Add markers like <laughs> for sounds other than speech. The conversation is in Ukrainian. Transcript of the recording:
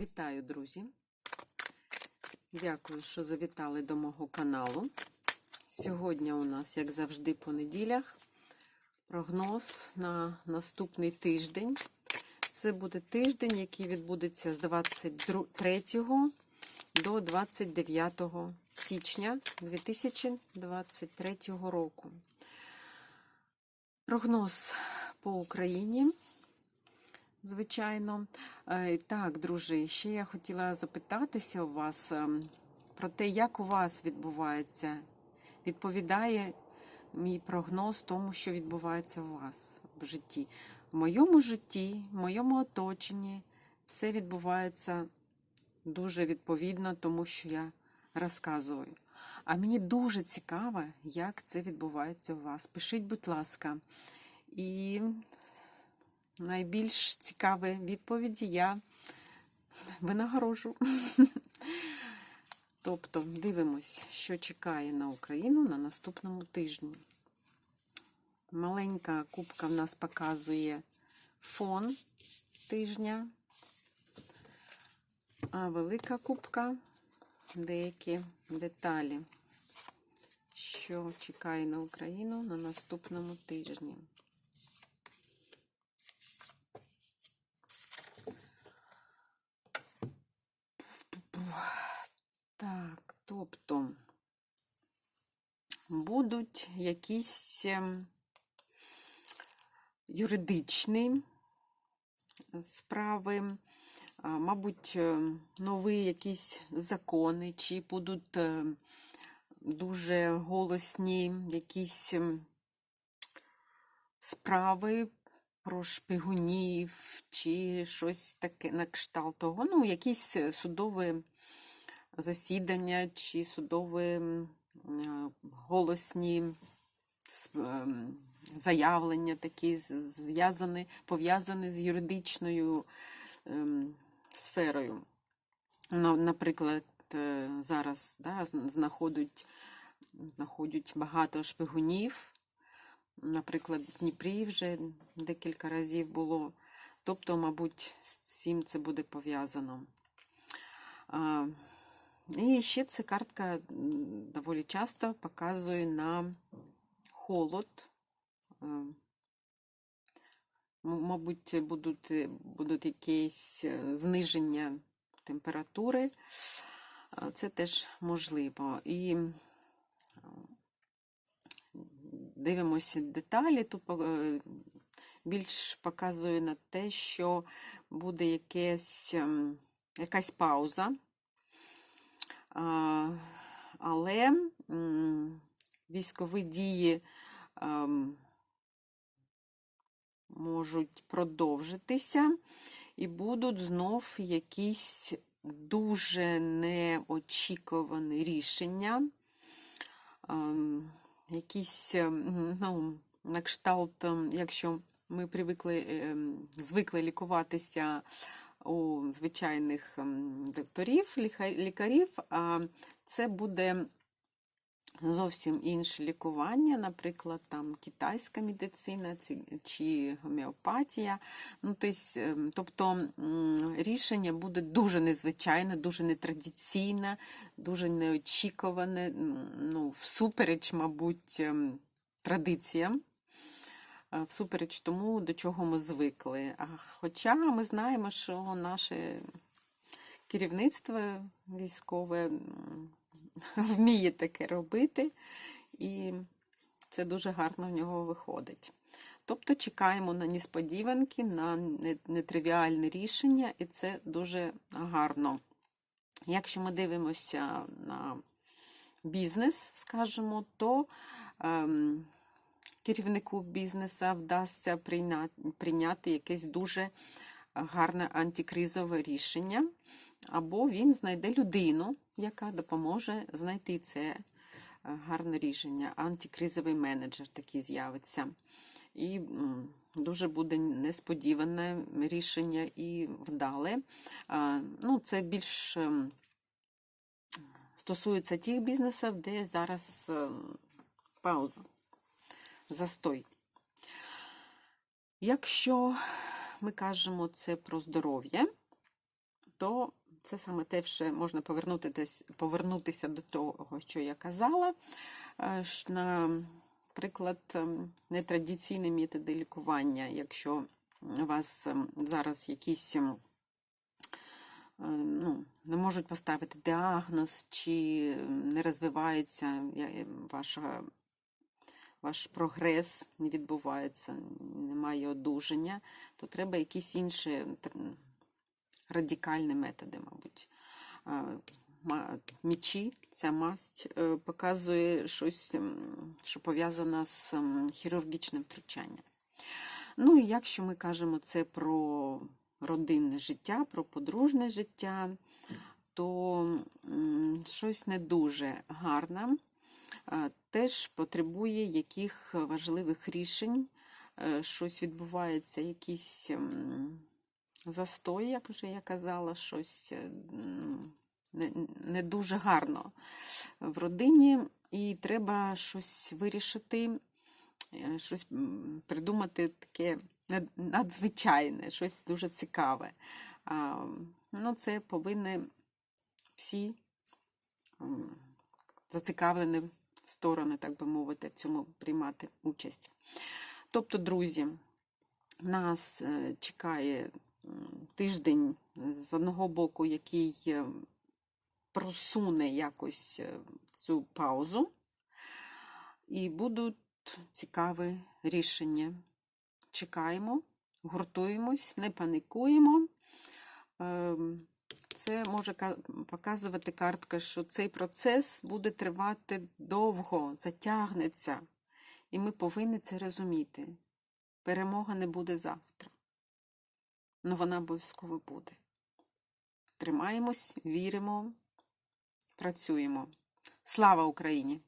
Вітаю, друзі! Дякую, що завітали до мого каналу. Сьогодні у нас, як завжди, по неділях прогноз на наступний тиждень. Це буде тиждень, який відбудеться з 23 до 29 січня 2023 року. Прогноз по Україні. Звичайно. Е, Так, друзі, ще я хотіла запитатися у вас ем, про те, як у вас відбувається, відповідає мій прогноз тому, що відбувається у вас в житті. В моєму житті, в моєму оточенні все відбувається дуже відповідно тому, що я розказую. А мені дуже цікаво, як це відбувається у вас. Пишіть, будь ласка. І найбільш цікаві відповіді я винагороджу. Тобто дивимось, що чекає на Україну на наступному тижні. Маленька кубка в нас показує фон тижня, а велика кубка деякі деталі, що чекає на Україну на наступному тижні. Так, тобто будуть якісь ем, юридичні справи, мабуть, е, нові якісь закони, чи будуть е, дуже голосні якісь ем, справи про шпигунів, чи щось таке на кшталт того. Ну, якісь судові засідання чи судові е, голосні ем, заявлення, такі зв'язані, пов'язані з юридичною ем, сферою. Ну, наприклад, е, зараз да, знаходять, знаходять багато шпигунів. Наприклад, в Дніпрі вже декілька разів було. Тобто, мабуть, з цим це буде пов'язано. І ще ця картка доволі часто показує на холод. Мабуть, будуть, е, будуть якісь е, зниження температури. Це теж можливо. І дивимося деталі. Тут е, більш показує на те, що буде якесь, якась пауза. Але військові дії ем, можуть продовжитися і будуть знов якісь дуже неочікувані рішення. Ем, Якісь, ем, ну, на кшталт, якщо ми привикли, звикли лікуватися у звичайних ем, докторів, лікарів, а це буде зовсім інше лікування, наприклад, там китайська медицина чи гомеопатія. Ну, ем, тобто рішення буде дуже незвичайне, дуже нетрадиційне, дуже неочікуване, ну, всупереч, мабуть, ем, традиціям. Е, Всупереч тому, до чого ми звикли. Хоча ми знаємо, що наше керівництво військове <laughs> вміє таке робити, і це дуже гарно в нього виходить. Тобто чекаємо на несподіванки, на нетривіальне рішення, і це дуже гарно. Якщо ми дивимося на бізнес, скажімо, то ем, керівнику бізнесу вдасться прийняти, якесь дуже гарне антикризове рішення, або він знайде людину, яка допоможе знайти це е, гарне рішення. Антикризовий менеджер такий з'явиться. І дуже буде несподіване рішення і вдале. Ну, це більш ем, стосується тих бізнесів, де зараз пауза, застой. Якщо ми кажемо це про здоров'я, то це саме те, що можна повернутися, повернутися до того, що я казала. Е, Наприклад, ем, нетрадиційні методи лікування, якщо у вас ем, зараз якісь ем, е, ну, не можуть поставити діагноз, чи не розвивається ваша, ваш прогрес, не відбувається, немає одужання, то треба якісь інші радикальні методи, мабуть. Мічі, ця масть е, показує щось, що пов'язане з хірургічним втручанням. Ну і якщо ми кажемо це про родинне життя, про подружне життя, то щось не дуже гарне, теж потребує яких важливих рішень, е, щось відбувається, якісь м, застой, як вже я казала, щось е, не, дуже гарно в родині, і треба щось вирішити, е, щось придумати таке надзвичайне, щось дуже цікаве. Ну, це повинні всі зацікавлені сторони, так би мовити, в цьому приймати участь. Тобто, друзі, нас е, чекає тиждень з одного боку, який е, просуне якось е, цю паузу, і будуть цікаві рішення. Чекаємо, гуртуємось, не панікуємо. Це може показувати картка, що цей процес буде тривати довго, затягнеться. І ми повинні це розуміти. Перемога не буде завтра. але вона обов'язково буде. Тримаємось, віримо, працюємо. Слава Україні!